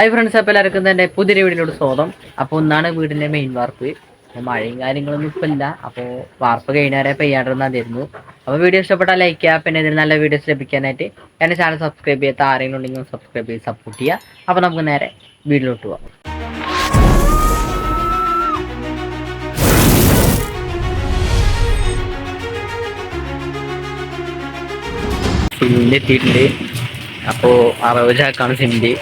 Hi friends അപ്പോൾ എല്ലാവർക്കും തന്നെ പുതിയ വീടിനോട് സ്വാഗതം. അപ്പോൾ ഒന്നാണ് വീടിന്റെ മെയിൻ വാർപ്പ്. മഴയും കാര്യങ്ങളൊന്നും ഇപ്പം ഇല്ല. അപ്പോൾ വാർപ്പ് കഴിഞ്ഞവരെ പെയ്യാണ്ടിരുന്നായിരുന്നു അപ്പോൾ വീഡിയോ ഇഷ്ടപ്പെട്ടാൽ ലൈക്ക് ചെയ്യുക. പിന്നെ ഇതിന് നല്ല വീഡിയോസ് ലഭിക്കാനായിട്ട് എന്റെ ചാനൽ സബ്സ്ക്രൈബ് ചെയ്യാത്ത ആരെങ്കിലും ഉണ്ടെങ്കിൽ സബ്സ്ക്രൈബ് ചെയ്ത് സപ്പോർട്ട് ചെയ്യുക. അപ്പോൾ നമുക്ക് നേരെ വീട്ടിലോട്ട് പോവാം. സിമെന്റ് എത്തിയിട്ടുണ്ട്. അപ്പോൾ അറുപത് ചാക്കാണ് സിമെന്റ്.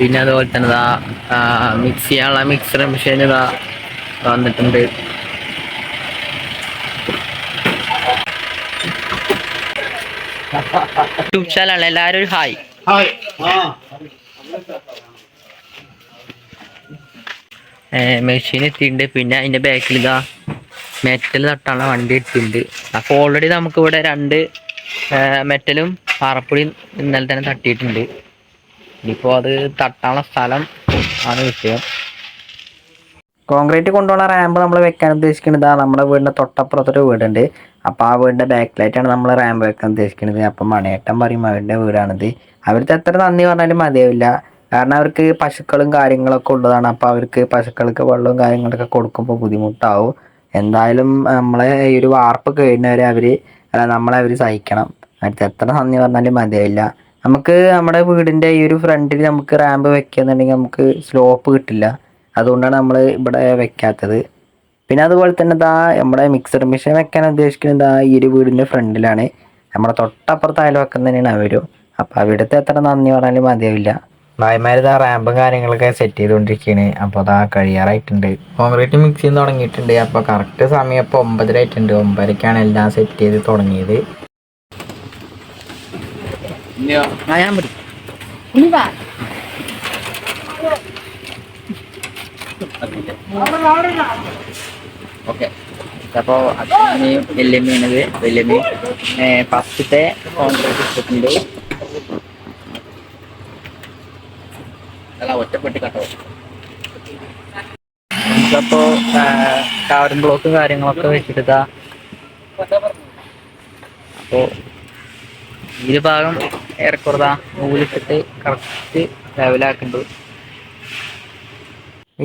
പിന്നെ അതുപോലെ തന്നെ ഇതാ മിക്സ് ചെയ്യാനുള്ള മിക്സർ മെഷീൻ ഇതാ വന്നിട്ടുണ്ട്. യൂട്യൂബ് ചാനലാണ് എല്ലാവരും ഹായ്. മെഷീൻ എത്തിയിട്ടുണ്ട്. പിന്നെ അതിന്റെ ബാക്കിൽ ഇതാ മെറ്റൽ തട്ടാനുള്ള വണ്ടി എത്തിയിട്ടുണ്ട്. അപ്പോൾ ഓൾറെഡി നമുക്ക് ഇവിടെ രണ്ട് മെറ്റലും പാറപ്പൊടിയും ഇന്നലെ തന്നെ തട്ടിയിട്ടുണ്ട്. ഇനിയിപ്പോൾ അത് തട്ടാനുള്ള സ്ഥലം ആണ് വിഷയം. കോൺക്രീറ്റ് കൊണ്ടുപോകുന്ന റാമ്പ് നമ്മൾ വെക്കാൻ ഉദ്ദേശിക്കുന്നത് ആ നമ്മുടെ വീടിന്റെ തൊട്ടപ്പുറത്തൊരു വീടുണ്ട്. അപ്പോൾ ആ വീടിന്റെ ബാക്കിലായിട്ടാണ് നമ്മൾ റാമ്പ് വെക്കാൻ ഉദ്ദേശിക്കുന്നത് അപ്പം മണിയേട്ടൻ പറയും അവരുടെ വീടാണിത്. അവർക്ക് എത്ര നന്ദി പറഞ്ഞാലും മതിയാവില്ല. കാരണം അവർക്ക് പശുക്കളും കാര്യങ്ങളൊക്കെ ഉള്ളതാണ്. അപ്പോൾ അവർക്ക് പശുക്കൾക്ക് വെള്ളവും കാര്യങ്ങളൊക്കെ കൊടുക്കുമ്പോൾ ബുദ്ധിമുട്ടാവും. എന്തായാലും നമ്മളെ ഈ ഒരു വാർപ്പ് കഴിഞ്ഞവരെ അല്ല നമ്മളെ അവർ സഹിക്കണം. അവർക്ക് എത്ര നന്ദി പറഞ്ഞാലും മതിയാവില്ല. നമുക്ക് നമ്മുടെ വീടിന്റെ ഈ ഒരു ഫ്രണ്ടിൽ നമുക്ക് റാമ്പ് വെക്കുകയെന്നുണ്ടെങ്കിൽ നമുക്ക് സ്ലോപ്പ് കിട്ടില്ല. അതുകൊണ്ടാണ് നമ്മൾ ഇവിടെ വെക്കാത്തത്. പിന്നെ അതുപോലെ തന്നെ ദാ നമ്മുടെ മിക്സർ മെഷീൻ വെക്കാൻ ഉദ്ദേശിക്കുന്നത് ആ ഈ ഒരു വീടിന്റെ ഫ്രണ്ടിലാണ് നമ്മുടെ തൊട്ടപ്പുറത്ത് അയൽവക്കം തന്നെയാണ് അവരും അപ്പോൾ അവിടുത്തെ എത്ര നന്ദി പറഞ്ഞാലും മതിയാവില്ല. ഭായിമാർ ഇതാ റാമ്പും കാര്യങ്ങളൊക്കെ സെറ്റ് ചെയ്തുകൊണ്ടിരിക്കുകയാണ് അപ്പോൾ അതാ കഴിയാറായിട്ടുണ്ട്. കോൺക്രീറ്റ് മിക്സ് ചെയ്ത് തുടങ്ങിയിട്ടുണ്ട്. അപ്പോൾ കറക്റ്റ് സമയം ഇപ്പോൾ ഒമ്പതരായിട്ടുണ്ട് ഒമ്പതരക്കാണ് എല്ലാം സെറ്റ് ചെയ്ത് തുടങ്ങിയത്. ഞാൻ ഓക്കെ. അപ്പോൾ അച്ഛനെയും വല്യമ്മയാണിത് വല്യമ്മ ഫസ്റ്റത്തെ കോൺഗ്രസ് അല്ല ഒറ്റപ്പെട്ട് കട്ടോ നമുക്കപ്പോ കവറിംഗ് ബ്ലോക്കും കാര്യങ്ങളൊക്കെ വെച്ചിട്ടാ അപ്പോ ഈ ഭാഗം ഏറെക്കുറതാ നൂലിട്ടിട്ട് കറക്റ്റ് ലെവലാക്കുന്നുണ്ട്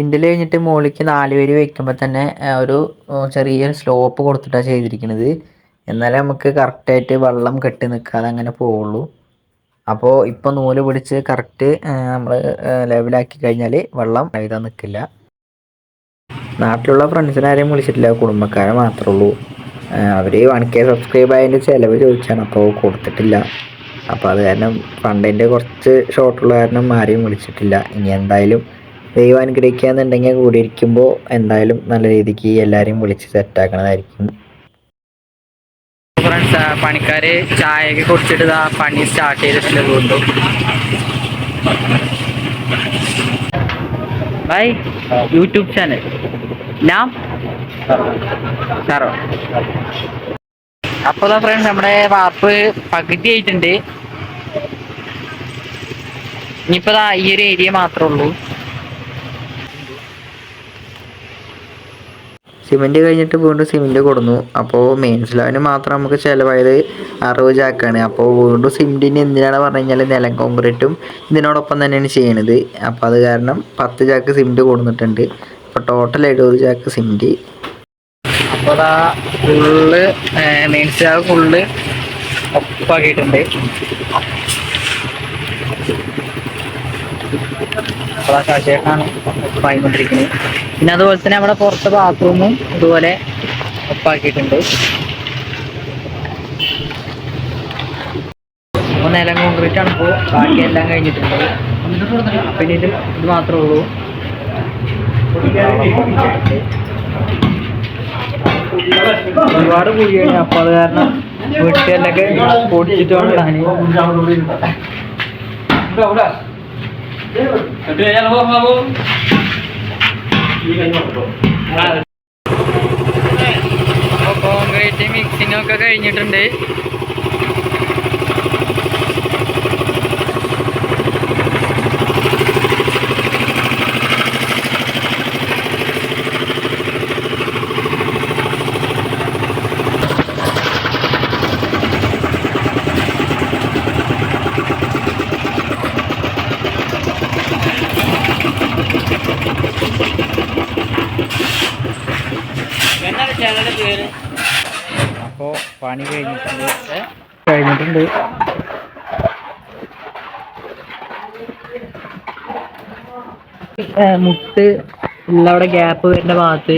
ഇന്ത്യയിൽ കഴിഞ്ഞിട്ട് മുകളിലേക്ക് നാല് പേര് വെക്കുമ്പോൾ തന്നെ ഒരു ചെറിയ ചെറിയൊരു സ്ലോപ്പ് കൊടുത്തിട്ടാണ് ചെയ്തിരിക്കുന്നത് എന്നാലേ നമുക്ക് കറക്റ്റായിട്ട് വെള്ളം കെട്ടി നിൽക്കാതെ അങ്ങനെ പോവുള്ളൂ. അപ്പോൾ ഇപ്പോൾ നൂൽ പിടിച്ച് കറക്റ്റ് നമ്മൾ ലെവലാക്കി കഴിഞ്ഞാൽ വെള്ളം എഴുതാൻ നിൽക്കില്ല നാട്ടിലുള്ള ഫ്രണ്ട്സിനാരെയും വിളിച്ചിട്ടില്ല കുടുംബക്കാരെ മാത്രമേ ഉള്ളൂ. അവർ വൺ കെ സബ്സ്ക്രൈബ് ആയതിന്റെ ചിലവ് ചോദിച്ചാണ് അപ്പോൾ കൊടുത്തിട്ടില്ല. അപ്പോൾ അത് കാരണം ഫണ്ടിന്റെ കുറച്ച് ഷോർട്ടുള്ള കാരണം ആരെയും വിളിച്ചിട്ടില്ല. ഇനി എന്തായാലും ദൈവം അനുഗ്രഹിക്കാന്നുണ്ടെങ്കിൽ കൂടിയിരിക്കുമ്പോൾ എന്തായാലും നല്ല രീതിക്ക് എല്ലാവരെയും വിളിച്ച് സെറ്റാക്കണതായിരിക്കും ഫ്രണ്ട്സ് പണിക്കാർ ചായയൊക്കെ കുടിച്ചിട്ട് പണി സ്റ്റാർട്ട് ചെയ്തിട്ടുണ്ട് വീണ്ടും. ബൈ യൂട്യൂബ് ചാനൽ നാം സാറോ അപ്പോൾ ഫ്രണ്ട്സ് നമ്മുടെ വാപ്പ് പകുതി ആയിട്ടുണ്ട്. ഇനിയിപ്പോ ഈ ഒരു ഏരിയ മാത്രമേ ഉള്ളൂ. സിമെന്റ് കഴിഞ്ഞിട്ട് വീണ്ടും സിമെന്റ് കൊടുന്നു. അപ്പോൾ മെയിൻ സ്ലാബിന് മാത്രം നമുക്ക് ചിലവായത് അറുപത് ചാക്കാണ്. അപ്പോൾ വീണ്ടും സിമെന്റിന് എന്തിനാണ് പറഞ്ഞു കഴിഞ്ഞാൽ നിലം കോൺക്രീറ്റും ഇതിനോടൊപ്പം തന്നെയാണ് ചെയ്യണത്. അപ്പോൾ അത് കാരണം പത്ത് ചാക്ക് സിമെന്റ് കൊടുത്തിട്ടുണ്ട് അപ്പോൾ ടോട്ടൽ എഴുപത് ചാക്ക് സിമെന്റ് അപ്പോൾ അതാ ഫുള്ള് മെയിൻ സ്റ്റാർ ഫുള്ള് ഒപ്പാക്കിയിട്ടുണ്ട്. അപ്പോൾ ആ കാഴ്ചയാണ് ഒപ്പായിക്കൊണ്ടിരിക്കുന്നത്. പിന്നെ അതുപോലെ തന്നെ നമ്മുടെ പുറത്തെ ബാത്റൂമും ഇതുപോലെ ഒപ്പാക്കിയിട്ടുണ്ട്. അപ്പോൾ നിലം കോൺക്രീറ്റ് ആണ് ഇപ്പോൾ ബാക്കി എല്ലാം കഴിഞ്ഞിട്ടുണ്ട് പിന്നെ ഇത് ഇത് മാത്രമേ ഉള്ളൂ. ഒരുപാട് കുഴിയാണ്. അപ്പൊ അത് കാരണം വീട്ടിലൊക്കെ പൊടിച്ചിട്ട് വേണം കോൺക്രീറ്റ് മിക്സിംഗ് ഒക്കെ കഴിഞ്ഞിട്ടുണ്ട് അപ്പോൾ പണി കഴിഞ്ഞിട്ടുണ്ട്? കഴിഞ്ഞിട്ടുണ്ട്. മുട്ട് ഉള്ളവിടെ ഗ്യാപ്പ് വരുന്ന ഭാഗത്ത്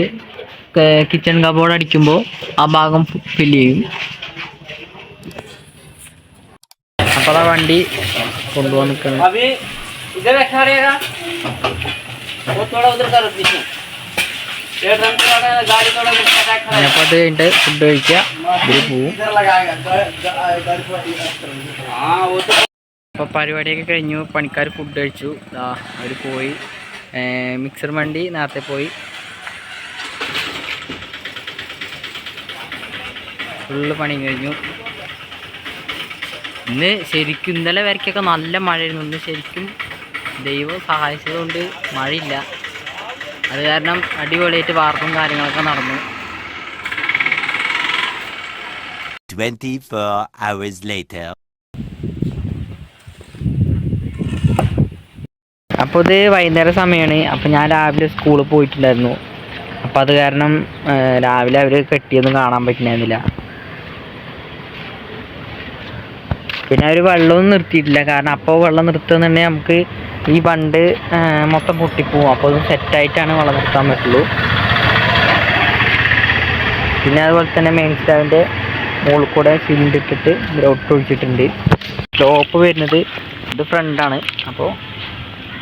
കിച്ചൺ കബോർഡ് അടിക്കുമ്പോൾ ആ ഭാഗം ഫില്ല് ചെയ്യും. അപ്പോൾ ആ വണ്ടി കൊണ്ടുപോകാൻ നിൽക്കുന്നത് അനപ്പാട്ട് ഫുഡ് കഴിക്കുക പോവും. അപ്പോൾ പരിപാടിയൊക്കെ കഴിഞ്ഞു. പണിക്കാർ ഫുഡ് കഴിച്ചു. അവർ പോയി. മിക്സർ വണ്ടി നേരത്തെ പോയി. ഫുള്ള് പണി കഴിഞ്ഞു. ഇന്ന് ശരിക്കും ഇന്നലെ വരയ്ക്കൊക്കെ നല്ല മഴയായിരുന്നു. ഇന്ന് ശരിക്കും ദൈവം സഹായിച്ചതുകൊണ്ട് മഴയില്ല. അത് കാരണം അടിപൊളിയായിട്ട് വാർപ്പും കാര്യങ്ങളൊക്കെ നടന്നു. 24 hours later. അപ്പോൾ ഇത് വൈകുന്നേരം സമയമാണ് അപ്പോൾ ഞാൻ രാവിലെ സ്കൂളിൽ പോയിട്ടുണ്ടായിരുന്നു. അപ്പോൾ അത് കാരണം രാവിലെ അവർ കെട്ടിയൊന്നും കാണാൻ പറ്റുന്നില്ല പിന്നെ അവർ വെള്ളമൊന്നും നിർത്തിയിട്ടില്ല. കാരണം അപ്പോൾ വെള്ളം നിർത്തുന്നുണ്ടെങ്കിൽ നമുക്ക് ഈ ബണ്ട് മൊത്തം പൊട്ടിപ്പോവും. അപ്പോൾ അത് സെറ്റായിട്ടാണ് വെള്ളം നിർത്താൻ പറ്റുള്ളൂ. പിന്നെ അതുപോലെ തന്നെ മെയിൻ സ്റ്റാവിന്റെ മുകളിൽ കൂടെ സിലിണ്ട് ഇട്ടിട്ട് ഗ്രൗട്ട് ഒഴിച്ചിട്ടുണ്ട്. സ്ലോപ്പ് വരുന്നത് ഇത് ഫ്രണ്ടാണ് അപ്പോൾ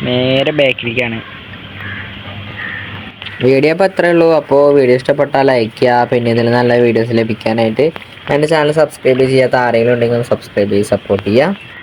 നേരെ ബാക്കിലേക്കാണ് വീഡിയോ അപ്പോൾ അത്രേ ഉള്ളൂ. അപ്പോൾ വീഡിയോ ഇഷ്ടപ്പെട്ടാൽ ലൈക്ക് ചെയ്യുക പിന്നെ ഇതിൽ നല്ല വീഡിയോസ് ലഭിക്കാനായിട്ട് എന്റെ ചാനൽ സബ്സ്ക്രൈബ് ചെയ്യാത്ത ആരെങ്കിലും ഉണ്ടെങ്കിൽ സബ്സ്ക്രൈബ് ചെയ്ത് സപ്പോർട്ട് ചെയ്യുക